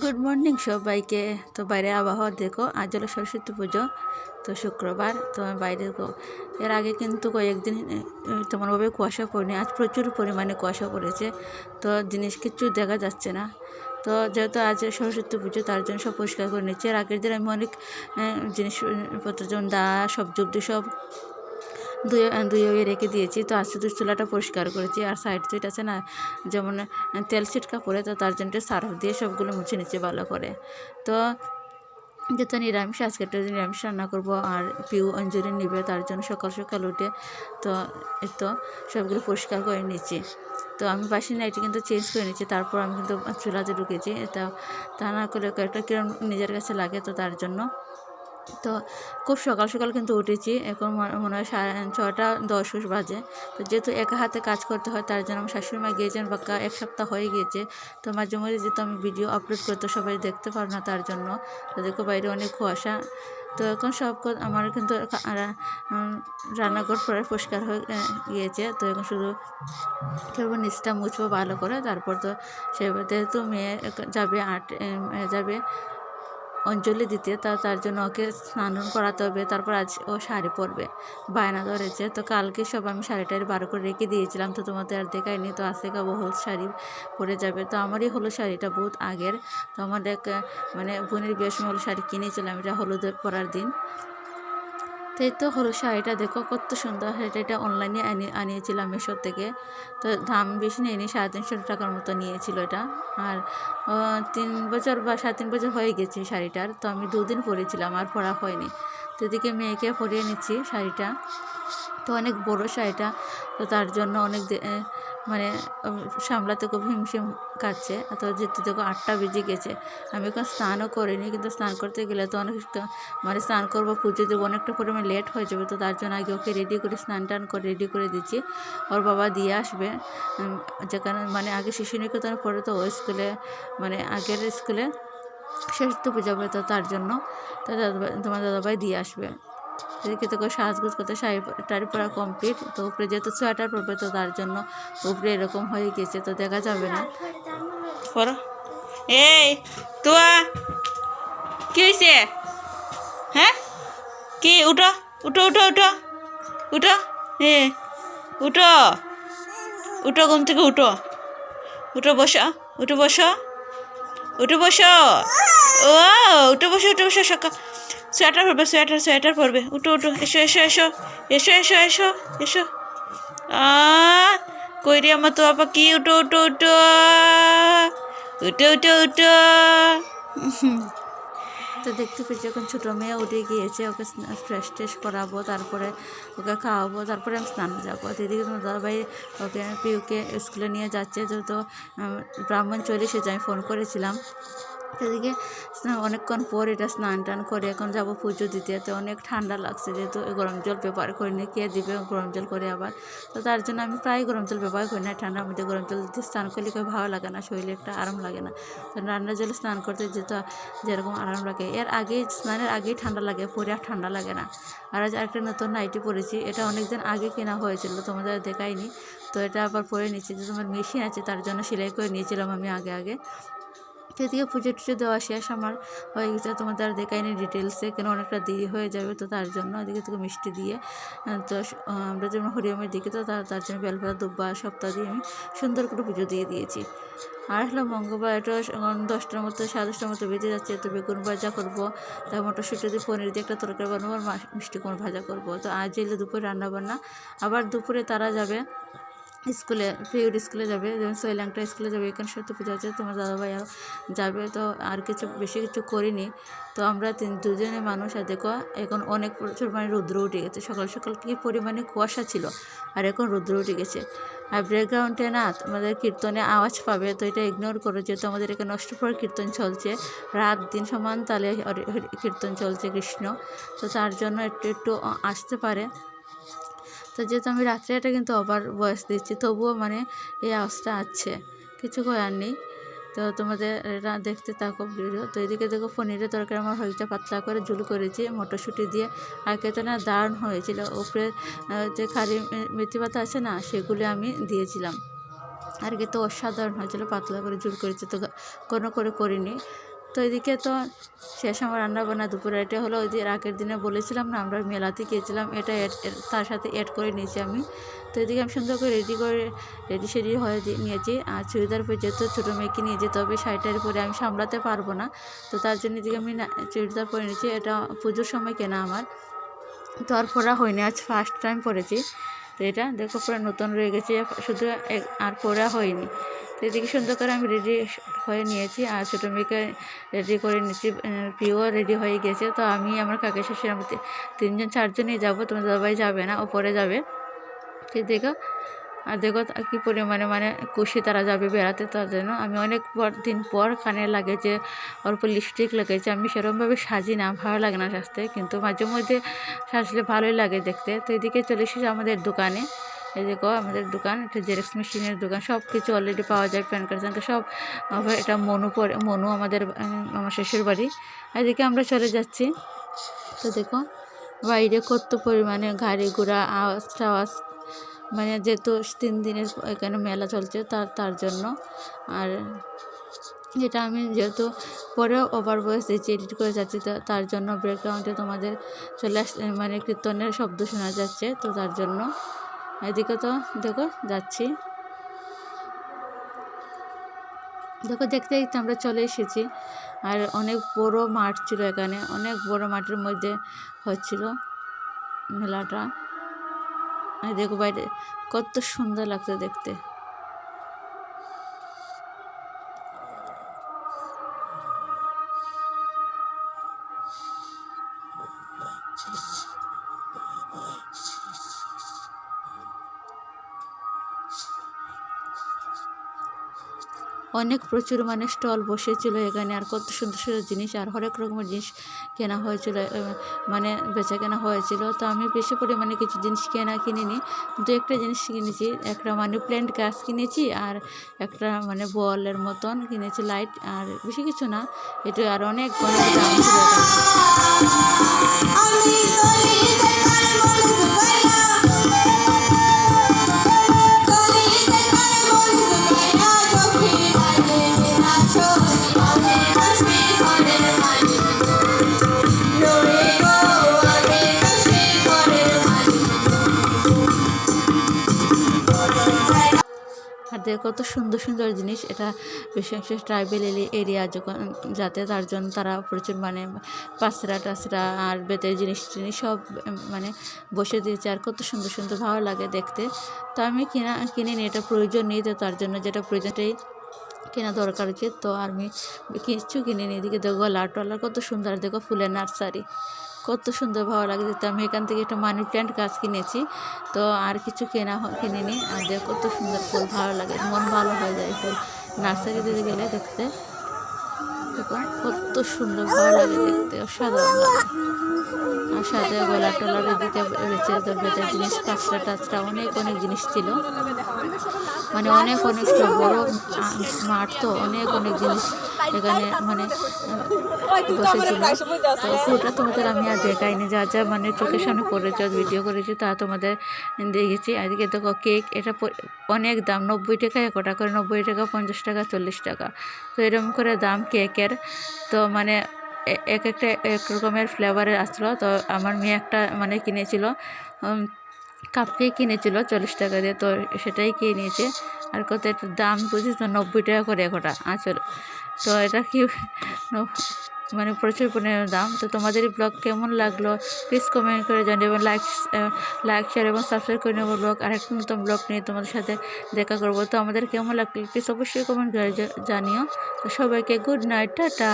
Good morning সবাইকে। তো বাইরে আবহাওয়া দেখো, আজ হলো সরস্বতী পুজো, তো শুক্রবার, তো আমি বাইরে এর আগে কিন্তু কয়েকদিন তেমনভাবে কুয়াশা পড়েনি, আজ প্রচুর পরিমাণে কুয়াশা পড়েছে, তো জিনিস কিছু দেখা যাচ্ছে না। তো যেহেতু আজ সরস্বতী পুজো, তার জন্য সব পরিষ্কার করে নিচ্ছি। এর আগের দিন আমি অনেক জিনিসপত্র, যেমন দা সব জব্দি সব ধুয়ে হয়ে রেখে দিয়েছি। তো আজ শুধু চুলাটা পরিষ্কার করেছি। আর সাইড সুইট আছে না, যেমন তেল ছিটকা পড়ে, তো তার জন্য সার্ফ দিয়ে সবগুলো মুছে নিচ্ছে ভালো করে। তো যেহেতু নিরামিষ, আজকে একটা নিরামিষ রান্না করব। আর পিউ অঞ্জলি নিবে, তার জন্য সকাল সকাল উঠে, তো তো সবগুলো পরিষ্কার করে নিচ্ছি। তো আমি বাসি নাইটি কিন্তু চেঞ্জ করে নিচ্ছি। তারপর আমি কিন্তু চুলাতে ঢুকেছি। এটা তা না করলে একটা কিরম নিজের কাছে লাগে, তো তার জন্য তো খুব সকাল সকাল কিন্তু উঠেছি। এখন মনে- হয় সাড়ে ছটা দশ বাজে। তো যেহেতু একা হাতে কাজ করতে হয়, তার জন্য আমার শাশুড়ি মা গিয়েছেন বাক্কা এক সপ্তাহ হয়ে গিয়েছে। তো মাঝে মাঝে যেহেতু আমি ভিডিও আপলোড করতে সবাই দেখতে পারো না তার জন্য। তো দেখো বাইরে অনেক কুয়াশা। তো এখন সব আমার কিন্তু রান্নাঘর পরে পরিষ্কার হয়ে গিয়েছে। তো এখন শুধু কেবল নিচটা মুছবো ভালো করে। তারপর তো সে যেহেতু মেয়ে যাবে আট যাবে। অঞ্জলি দিতে, তা তার জন্য ওকে স্নান করাতে হবে। তারপর আজ ও শাড়ি পরবে। বায়না ধরেছে, তো কালকে সব আমি শাড়িটা বার করে রেখে দিয়েছিলাম, তো তোমাদের আর দেখাইনি, তো আজকে কাবো হলুদ শাড়ি পরে যাবে। তো আমারই হলো শাড়িটা বহুত আগের। তো আমার এক মানে বোনের বিয়ের সময় হলো শাড়ি কিনেছিলাম, এটা হলুদ পরার দিন। তো এই তো হলো শাড়িটা দেখো কত সুন্দর শাড়িটা এটা অনলাইনে আনি, আনিয়েছিলাম মেশোর থেকে। তো দাম বেশি নেয়নি, সাড়ে তিনশো টাকার মতো নিয়েছিল এটা। আর তিন বছর বা সাড়ে তিন বছর হয়ে গেছে শাড়িটার, তো আমি দুদিন পরেছিলাম, আর পরা হয়নি। তো এদিকে মেয়েকে পরিয়ে নিচ্ছি শাড়িটা। তো অনেক বড় শাড়িটা, তো তার জন্য অনেক মানে সামলাতে খুব হিমশিম কাটছে তো যেতে দেখো আটটা বেজে গেছে, আমি এখন স্নানও করিনি, কিন্তু স্নান করতে গেলে তো অনেক মানে স্নান করব, পুজো দেবো, অনেকটা পরিমাণে লেট হয়ে যাবে, তো তার জন্য আগে ওকে রেডি করে স্নান টান করে রেডি করে দিচ্ছি। ওর বাবা দিয়ে আসবে যেখানে মানে আগে শিশু নিকেতনে পড়ে তো ওই স্কুলে মানে আগের স্কুলে সরস্বতী পূজা হবে তো তার জন্য, তো দাদাভাই তোমার দাদাভাই দিয়ে আসবে। এদিকে তো সাজগুজ করতে শাড়ি পরা কমপ্লিট তো উপরে যেহেতু সোয়েটার পরবে, তো তার জন্য উপরে এরকম হয়ে গেছে, তো দেখা যাবে না। এই, তোয়া, কি হয়েছে হ্যাঁ? কি, উঠো উঠো উঠো উঠো উঠো, এ, উঠো উঠো ঘুম থেকে উঠো। উঠো বসো, উঠে বসো উঠে বসো। ও, উঠে বসো উঠে বসো সকাল সোয়েটার পরবে, সোয়েটার সোয়েটার পরবে। উঠো উঠো, এসো এসো এসো এসো এসো এসো এসো। আ, কই রে আমার তো আপা কি উঠো উঠো উঠো। উঠো উঠো উঠো। তো দেখতে পেয়েছি এখন ছোটো মেয়ে উঠে গিয়েছে, ওকে ফ্রেশ ট্রেশ করাবো, তারপরে ওকে খাওয়াবো, তারপরে আমি স্নানে যাব। তোমার দাদাভাই ওকে, পিউকে স্কুলে নিয়ে যাচ্ছে, যেহেতু ব্রাহ্মণ চলে এসেছে, আমি ফোন করেছিলাম। স্না- অনেকক্ষণ পর এটা স্নান টান করে এখন যাব পুজো দিতে। তো অনেক ঠান্ডা লাগছে যেহেতু গরম জল ব্যবহার করিনি কে দিবে গরম জল করে আবার? তো তার জন্য আমি প্রায় গরম জল ব্যবহার করি না ঠান্ডার মধ্যে গরম জল দিয়ে স্নান করলে কেউ ভালো লাগে না, শরীরে একটা আরাম লাগে না। তো ঠান্ডা জলে স্নান করতে যেহেতু যেরকম আরাম লাগে, এর আগে স্নানের আগেই ঠান্ডা লাগে, পরে আর ঠান্ডা লাগে না। আর আজ আরেকটা নতুন নাইটি পরেছি এটা অনেক দিন আগে কেনা হয়েছিল, তোমাদের দেখাইনি। তো এটা আবার পরে নিচ্ছি, যে তোমার মেশিন আছে, তার জন্য সেলাই করে নিয়েছিলাম আমি আগে আগে। সেদিকে পুজো টুজো দেওয়া শেষ আমার হয়ে গেছে তোমাদের আর দেখাইনি ডিটেলসে কেন অনেকটা দেরি হয়ে যাবে তো তার জন্য ওদিকে থেকে মিষ্টি দিয়ে তো আমরা যেমন হরিয়মের দিকে, তো তার তার জন্য বেলপাতা, দুব্বা, সপ্তাহ দিয়ে আমি সুন্দর করে পুজো দিয়ে দিয়েছি। আর হলো মঙ্গলবার এটা দশটার মতো, সাড়ে দশটার মতো বেজে যাচ্ছে, তো বেগুন ভাজা করব, তার মটরশুঁটি দিয়ে পনির দিয়ে একটা তরকারি বানাবো আর মিষ্টি কুমড়ো ভাজা করব। তো আজ এলে দুপুরে রান্না বান্না আবার দুপুরে তারা যাবে স্কুলে পিউর স্কুলে যাবে, যেমন সোয়েলাংটা স্কুলে যাবে, এখানে সত্যি পূজা আছে তোমার দাদাভাই আর যাবে, তো আর কিছু, বেশি কিছু করিনি। তো আমরা তিন, দুজনে মানুষ, আর দেখো, এখন অনেক প্রচুর মানে রৌদ্র উঠে গেছে। সকাল সকাল কী পরিমাণে কুয়াশা ছিল, আর এখন রৌদ্র উঠে গেছে। আর ব্যাকগ্রাউন্ডে না, তোমাদের কীর্তনে আওয়াজ পাবে, তো এটা ইগনোর করো, যেহেতু আমাদের এখানে অষ্টপ্রহর কীর্তন চলছে। রাত দিন সমান তালে কীর্তন চলছে কৃষ্ণ, তো তার জন্য একটু একটু আসতে পারে। তো যেহেতু আমি রাত্রে এটা কিন্তু আবার বয়স দিচ্ছি, তবুও মানে এই আওয়াজটা আছে। কিছু করার নেই। তো তোমাদের এটা দেখতে থাকো ভিডিও। তো এদিকে দেখো পনিরের তরকারি, আমার হয়েছে পাতলা করে ঝুল করেছি, মটরশুঁটি দিয়ে। আর খেতে না দারুণ হয়েছিল। উপরে যে খারি মেথি পাতা আছে না, সেগুলি আমি দিয়েছিলাম। আর কি তো অসাধারণ হয়েছিল, পাতলা করে জোর করেছে। তো কোনো করে করিনি। তো এদিকে তো শেষ আমার রান্না বান্না দুপুরে এটা হলো, ওই যে আগের দিনে বলেছিলাম না, আমরা মেলাতে গিয়েছিলাম, এটা তার সাথে অ্যাড করে নিয়েছি আমি। তো এদিকে আমি সুন্দর করে রেডি করে রেডি সেডি হয়ে নিয়েছি। আর চুড়িদার পরে যেহেতু ছোটো মেয়েকে নিয়ে যেতে হবে শাড়িটার পরে আমি সামলাতে পারব না। তো তার জন্য এদিকে আমি চুড়িদার পরে নিয়েছি, এটা পুজোর সময় কেনা আমার। তো আর পরা হয়নি, আজ ফার্স্ট টাইম পরেছি তো এটা দেখো পুরো নতুন রয়ে গেছে, শুধু আর পরা হয়নি। তো এদিকে সুন্দর করে আমি রেডি হয়ে নিয়েছি আর ছোটো মেয়েকে রেডি করে নিয়েছি। পিওর রেডি হয়ে গেছে। তো আমি আমার কাকে শাশুড়ি আমি তিনজন, চারজনই যাব। তোমার দাদাভাই যাবে না, ওপরে পরে যাবে। তো দেখো আর দেখো কি পরিমাণে মানে খুশি তারা যাবে বেড়াতে, তার জন্য আমি অনেক পর দিন পর কানে লাগেছে, অল্প লিপস্টিক লেগেছে, আমি সেরকমভাবে সাজি না, ভালো লাগে না সাজতে, কিন্তু মাঝে মধ্যে সাজলে ভালোই লাগে দেখতে। তো এদিকে চলে এসেছি আমাদের দোকানে। এই দেখো আমাদের দোকান, এটা জেরক্স মেশিনের দোকান সব কিছু অলরেডি পাওয়া যায় প্যান কার্ড সব এটা মনু পরে, মনু আমাদের আমার শ্বশুর বাড়ি। এদিকে আমরা চলে যাচ্ছি। তো দেখো বাইরে কত পরিমাণে গাড়ি ঘোড়া আওয়াজ টাওয়াজ মানে যেহেতু তিন দিনের এখানে মেলা চলছে তার তার জন্য। আর এটা আমি যেহেতু পরে ওভার ভয়েস দিয়েছি এডিট করে যাচ্ছি তার জন্য ব্যাকগ্রাউন্ডে তোমাদের চলে আস মানে কীর্তনের শব্দ শোনা যাচ্ছে, তো তার জন্য। এদিকে তো দেখো, যাচ্ছি। দেখো, দেখতে দেখতে আমরা চলে এসেছি। আর অনেক বড় মাঠ ছিল এখানে, অনেক বড় মাঠের মধ্যে হচ্ছিল মেলাটা। দেখো বাইরে কত সুন্দর লাগছে দেখতে। অনেক প্রচুর মানে স্টল বসেছিল এখানে, আর কত সুন্দর সুন্দর জিনিস, আর হরেক রকমের জিনিস কেনা হয়েছিল মানে বেচা কেনা হয়েছিল। তো আমি বেশি পরিমাণে কিছু জিনিস কেনা কিনিনি। দু একটা জিনিস কিনেছি, একটা মানি প্ল্যান্ট গাছ কিনেছি, আর একটা মানে বলের মতন কিনেছি, লাইট, আর বেশি কিছু না। এটা আর অনেক অনেক দাম ছিল আর কত সুন্দর সুন্দর জিনিস এটা বিশেষ ট্রাইবেল এরিয়া যখন, যাতে তার জন্য তারা প্রচুর মানে পাঁচরা টাচরা আর বেতের জিনিস টিনিস সব মানে বসে দিয়েছে আর কত সুন্দর সুন্দর ভালো লাগে দেখতে। তো আমি কিনা, কিনে নিই, এটা প্রয়োজন নেই, তো তার জন্য যেটা প্রয়োজনটাই কেনা দরকার হচ্ছে তো আমি কিছু কিনে নিই, এদিকে দেখো গলা টলার কত সুন্দর দেখো ফুলের নার্সারি। কত সুন্দর ভালো লাগে যেতে আমি এখান থেকে একটা মানি প্ল্যান্ট গাছ কিনেছি, তো আর কিছু কেনা কিনে কিনিনি। আর দেখ কত সুন্দর ফুল, ভালো লাগে, মন ভালো হয়ে যায় ফুল। নার্সারিতে গেলে দেখতে। কত সুন্দর ভালো লাগে দেখতে, অসাধারণ সাথে গলা টলার এদিকে বেঁচে জিনিস কাঁচরা টাচরা অনেক অনেক জিনিস ছিল। মানে অনেক অনেক বড় মাঠ তো, অনেক অনেক জিনিস এখানে মানে বসেছিল তো পুরোটা তোমাদের আমি আর দেখাইনি, যা যা মানে চোখের সামনে পড়েছে ভিডিও করেছি, তা তোমাদের দেখেছি। আজকে দেখো কেক, এটা অনেক দাম, নব্বই টাকা এক টাকা করে, নব্বই টাকা, পঞ্চাশ টাকা, চল্লিশ টাকা। তো এরকম করে দাম কেকের তো মানে এক একটা, এক রকমের ফ্লেভারের আসলো তো আমার মেয়ে একটা মানে কিনেছিল কাপ কেক কিনেছিল চল্লিশ টাকা দিয়ে। তো সেটাই কিনে নিয়েছে। আর কত একটু দাম বুঝিস তো, নব্বই টাকা করে একটা আঁচল। তো এটা কি মানে প্রচুর পরিমাণে দাম। তো তোমাদের এই ব্লগ কেমন লাগল? প্লিজ কমেন্ট করে জানি এবং লাইক লাইক শেয়ার এবং সাবস্ক্রাইব করে নেব ব্লগ আর একটা নতুন ব্লগ নিয়ে তোমাদের সাথে দেখা করব। তো আমাদের কেমন লাগল? প্লিজ অবশ্যই কমেন্ট করে জানিও। তো সবাইকে গুড নাইট টাটা।